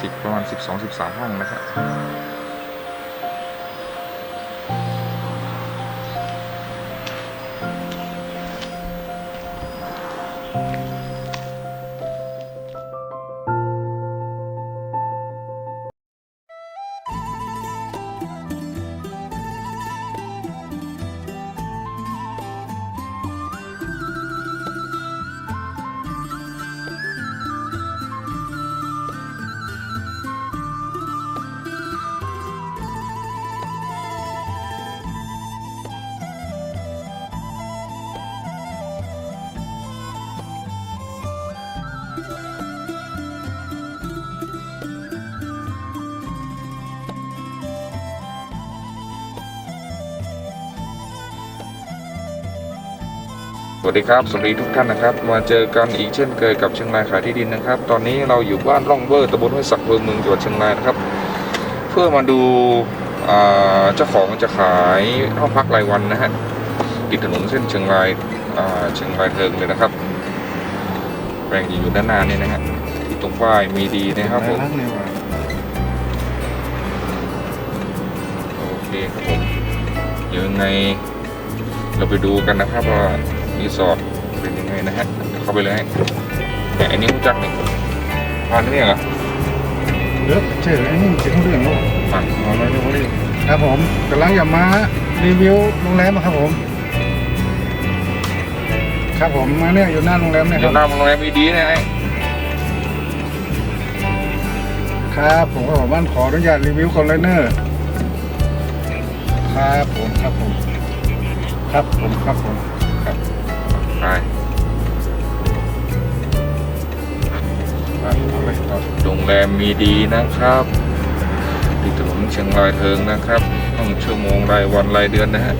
สิบประมาณสิบสองสิบสามห้องนะครับ วัสดีครับสวัสดีทุกท่านนะครับ มาเจอกันอีกเช่นเคยกับเชียงรายขายที่ดินนะครับ ตอนนี้เราอยู่บ้านร่องเวอร์ตำบลห้วยสักอำเภอเมืองจังหวัดเชียงรายนะครับ เพื่อมาดูเจ้าของจะขายห้องพักรายวันนะฮะติดถนนเส้นเชียงรายเชียงรายเทิงเลยนะครับแปลงอยู่ด้านหน้านี่นะฮะที่ตรงป้ายมีดีนะครับผมโอเคครับผมเดี๋ยวยังไงเราไปดูกันนะครับว่า รีสอร์ทเป็นยังไงนะฮะเดี๋ยวเข้าไปเลยฮะแต่อันนี้รู้จักนี่พานนี่เหรอเลิกเฉยไอ้นี่เจ๋งเรื่องโลกอะเอาเลยดูดิครับผมกำลังจะมารีวิวโรงแรมอะครับผม ครับผมมาเนี่ยอยู่หน้าโรงแรมเนี่ยเดี๋คยวรับหน้าโรงแรมมีดีนะไอ้ครับผมก็ผมบ้านขออนุญาตรีวิวคอนเทนเนอร์ครับผมครับผม ครับผมครับผม ไปโรงแรมมีดีนะครับติดถนนเชียงรายเทิงนะครับต้องชั่วโมงรายวันรายเดือนนะฮะ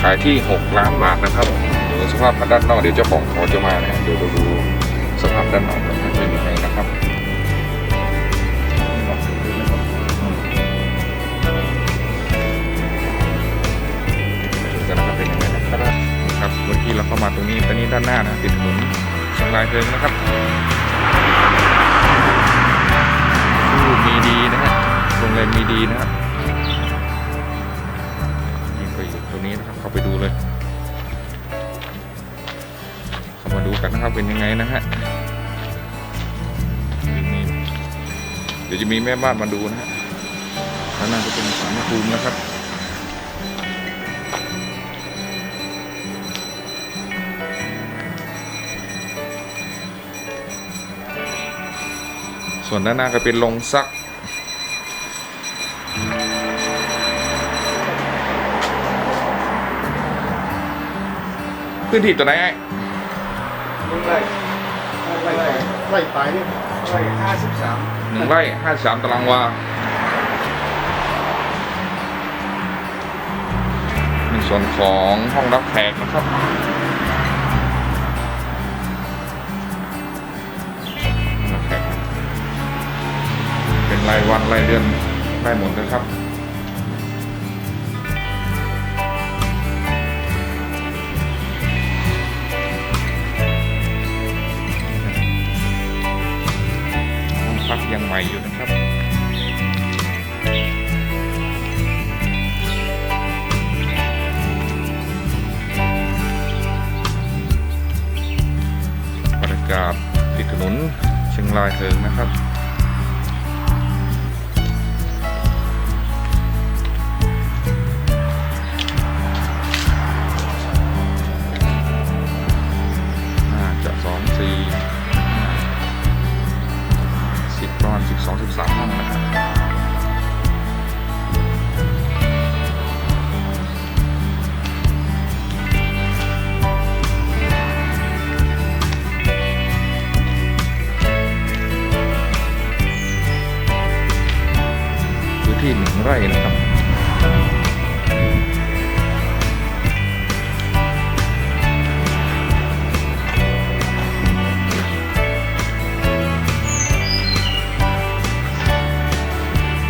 ขายที่ 6 ล้านบาทนะครับดี๋ยวสภาพด้านนอกเดี๋ยวเจ้าของเขาจะมานะฮะเดี๋ยวเราดูสภาพด้านนอกกันเป็นยังไง ครับเมื่เราเข้ามาตรงนี้ตอนนี้ด้านหน้านะติดถนนเชียงรายเทิงนะครับผู้มีดีนะฮะโรงแรมมีดีนะครับยิงไปอยู่ตรงนี้นะครับเข้าไปดูเลย เข้ามาดูกันนะครับเป็นยังไงนะฮะเดี๋ยวจะมีแม่บ้านมาดูนะฮะด้านหน้าจะเป็นสารภูมินะครับ ส่วนด้านหน้าก็เป็นลงซัก พื้นที่ตัวไหนไอ้ไล่ไล่ไล่ไปนี่ไล่ห้าสิบสามหนึ่งไร่ห้าสามตารางวาในส่วนของห้องรับแขกนะครับ รายวันรายเดือนได้หมดนะครับ ที่หนึ่งไร่นะครับ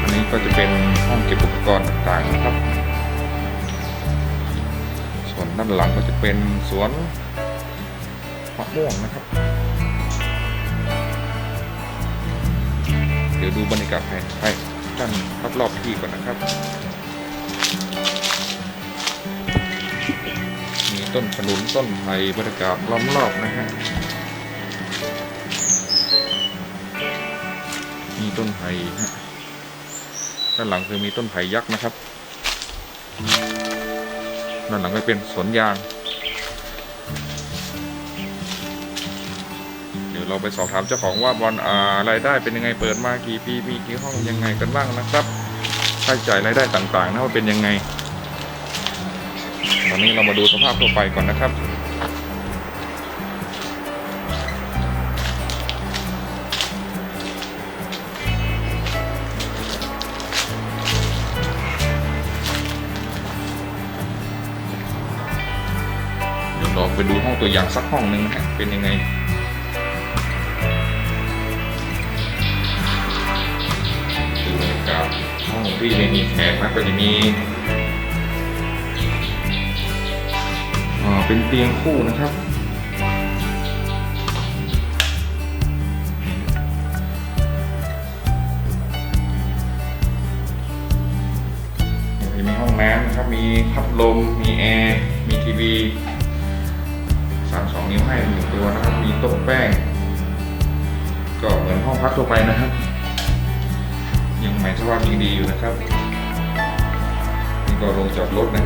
อันนี้ก็จะเป็นห้องเก็บอุปกรณ์ต่างๆนะครับ ส่วนด้านหลังก็จะเป็นสวนมะม่วงนะครับ เดี๋ยวดูบรรยากาศภายภา ยด้านรอบๆที่ก่อนนะครับ มีต้นขนุนต้นไผ่บรรยากาศล้อมรอบนะฮะ มีต้นไผ่ฮะ ด้านหลังคือมีต้นไผ่ยักษ์นะครับ ด้านหลังก็เป็นสวนยาง เราไปสอบถามเจ้าของว่าบอลอ่ารายได้เป็นยังไงเปิดมากี่ปีมีกี่ห้องยังไงกันบ้างนะครับค่าใช้จ่ายรายได้ต่างๆนะว่าเป็นยังไงตอนนี้เรามาดูสภาพทั่วไปก่อนนะครับเดี๋ยวเราไปดูห้องตัวอย่างสักห้องหนึ่งนะเป็นยังไง ที่ไม่มีแขกนะก็จะมีอ่าเป็นเตียงคู่นะครับจะมีห้องน้ำนะครับ มีพัดลม มีแอร์ มีทีวีสามสองนิ้วให้หนึ่งตัวนะครับ มีโต๊ะแป้ง ก็เหมือนห้องพักทั่วไปนะครับ ยังหมายสภาพยังดีอยู่นะครับนี่ก็ลงจอดรถนะ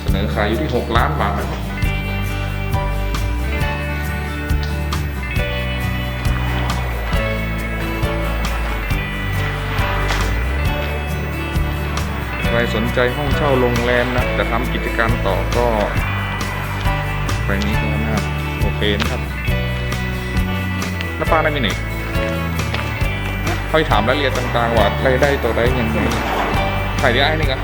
เสนอขายอยู่ที่ 6 ล้านบาทนะครับใครสนใจห้องเช่าโรงแรมนะจะทำกิจการต่อก็ไปนี้ก็น่าโอเคนะครับแล้วป้าได้มีไหน ค่อยถามรายละเอียดต่างๆว่ารายได้ต่อได้ยังไงถ่ายได้ไอ้นี่กัน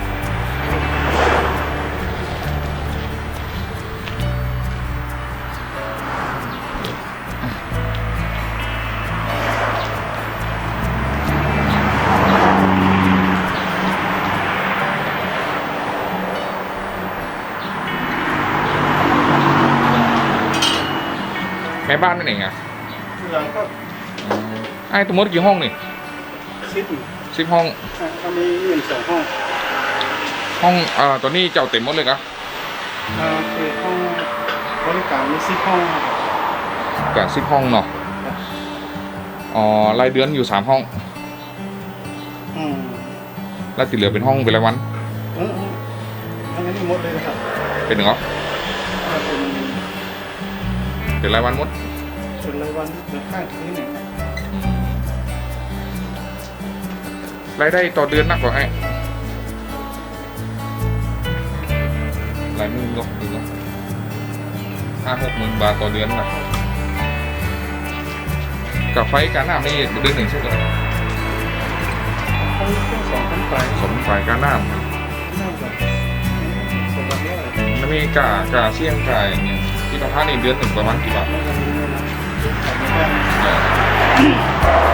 แม่บ้านไม่ไหนไงที่หลังก็ไอ้ตัวมดกี่ห้องนี่ ซิดสิบห้องอันนี้หนึ่งสองห้องห้องอ่าตัวนี้เจ้าเต็มหมดเลยกะอ่าคือห้องบริการมีซิดห้องครับกะสิบห้องเนาะ อ๋อ รายเดือนอยู่สามห้อง อืมแล้วที่เหลือเป็นห้องเป็นรายวันอืมอืมอันนี้หมดเลยนะครับเป็นเหรออ่าเป็นเป็นรายวันหมดเป็นรายวันเหลือข้างที่หนึ่งครับ รายได้ต่อเดือนนักกว่าไอ้รายหมื่นก็ดูก็ห้าหกหมื่นบาทต่อเดือนนะกับไฟการน้ำนี่เดือนหนึ่งใช่ไหมห้องเครื่องสองพันไปสมฝ่ายการน้น่าจะสำหรับเนี่ยำแล้วมีกากาเสี่ยงกาอย่างเงี้ยที่ประพานี่เดือนหนึ่งประมาณกี่บา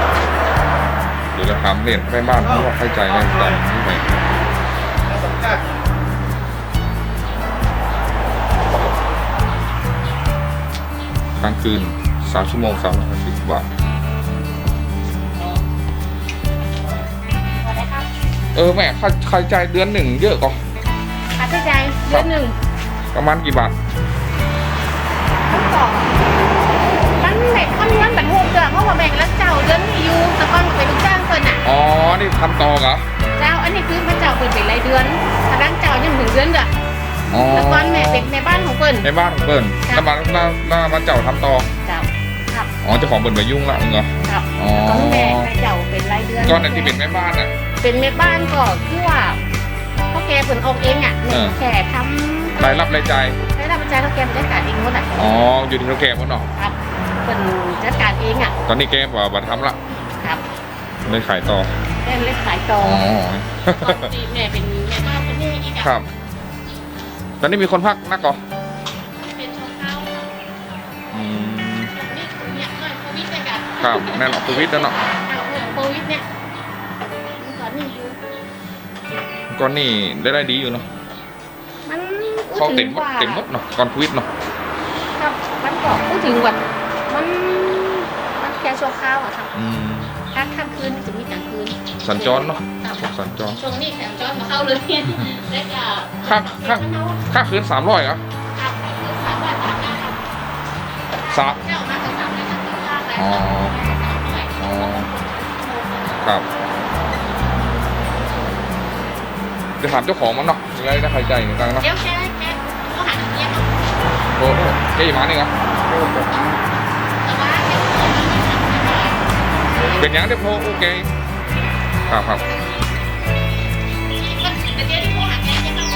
ท จะมีเนี่ยนะแต่ไม่ได้เดี๋ยวเราถามเรียนแม่บ้านเพราะว่าเข้าใจอะไรต่างนี่ไปถ้าสำคัญกลางคืนสามชั่วโมงสามร้อยสิบบาทเออแม่ค่าค่าใช้จ่ายเดือนหนึ่งเยอะกว่าค่าใช้จ่ายเดือนหนึ่งประมาณกี่บาท แบ่งคำนแบบโฮมเดือนเพราะว่าแบ่งแล้วเจ้าเดือนนี้อยู่แต่ก่อนก็เป็นลูกจ้างเพิ่นอะ อ๋อ นี่ทำต่อเหรอ เจ้าอันนี้คือพระเจ้าเพิ่นเป็นรายเดือนถ้าร่างเจ้ายังถึงเดือนเด้ออ๋อแต่ก่อนแม่เป็นแม่บ้านของเพิ่น ในบ้านของเปิ้ลครัแล้วบ มาแล้วแล้วมาเจ้าทำต่อ เจ้าครับอ๋อเจ้าของเปิ้ลไปยุ่งละมึงเหรอ ครับอ๋อ แล้วก็แม่พระเจ้าเป็นรายเดือนก้อนนั้นที่เป็นแม่บ้านอะ เป็นแม่บ้านก็คือว่าพ่อแกเพิ่นออกเองอะเออแค่ทำรายรับรายจ่ายรายรับรายจ่ายเขาแกจัดการเองหมดอะ อ๋อ อยู่ที่เท่าแก่หมดเนาะครับ เพิ่นจัดการเองอะ ตอนนี้แกบอกว่าทำละครับเลยขายต่อเล่นเล็กขายตรอ๋งอตอนที่แม่เป็นแม่บ้านเป็นนี่อีกคอะรับ ตอนนี้มีคนพักนักก่อเป็นชาวเขาอืมนี่เนี่ยหน่อยโควิดเนี่ยกันครับแน่นอนโควิดแล้วเนาะเอาเรื่องโควิดเนี่ยมันก่อนนี่อยู่ก่อนนี่ได้ได้ดีอยู่เนาะเขาเต็มหมดเต็มหมดเนาะก่อนโควิดเนาะครับมันก็พูดถึงว่า มันมันแค่ชั่วคราวอะครับอืมถ้าค่ำคืนมันจะมีกลางคืนสัญจรเนาะครับพวกสัญจร ช่วงนี้แถมจอนมาเข้าเลยแล้วก็ค่าค่าค่าคืนสามร้อยเหรอครับคือสามร้อยสามห้าครับสาม เจ้ามาคือสามร้อยสามสิบห้าแล้วอ๋อ อ๋อ ครับจะถามเจ้าของมันเนาะจะได้ใครใจเหมือนกันเนาะเดี๋ยวแกแกเขาหาเงี้ยครับโอ้โหเจ๊มานี่ครับแต่ว่า เป็นยังเดี๋ยวโพโอเคครับครับ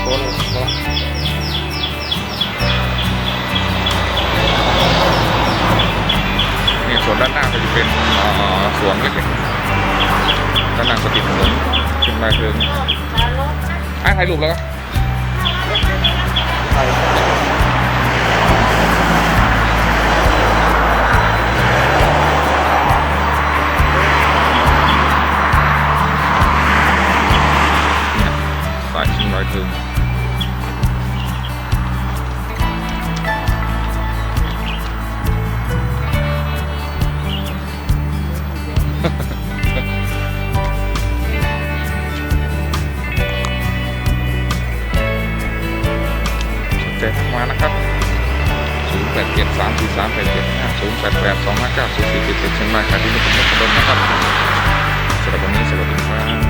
โอ้โหนี่ส่วนด้านหน้าก็จะเป็นสวนเล็กๆด้านหน้าก็ติดถนนขึ้นมาเพิ่งมารถนะไอ้ถ่ายรูปแล้วก็ใช่เนี่ย ดมานะครับ0 8 7 3 4 3 8 7 5 0 8 8 2 5 9 0 4 7 7เชียงรายขายที่นี่ผมนพดลนะครับสำหรับวันนี้สวัสดีครับ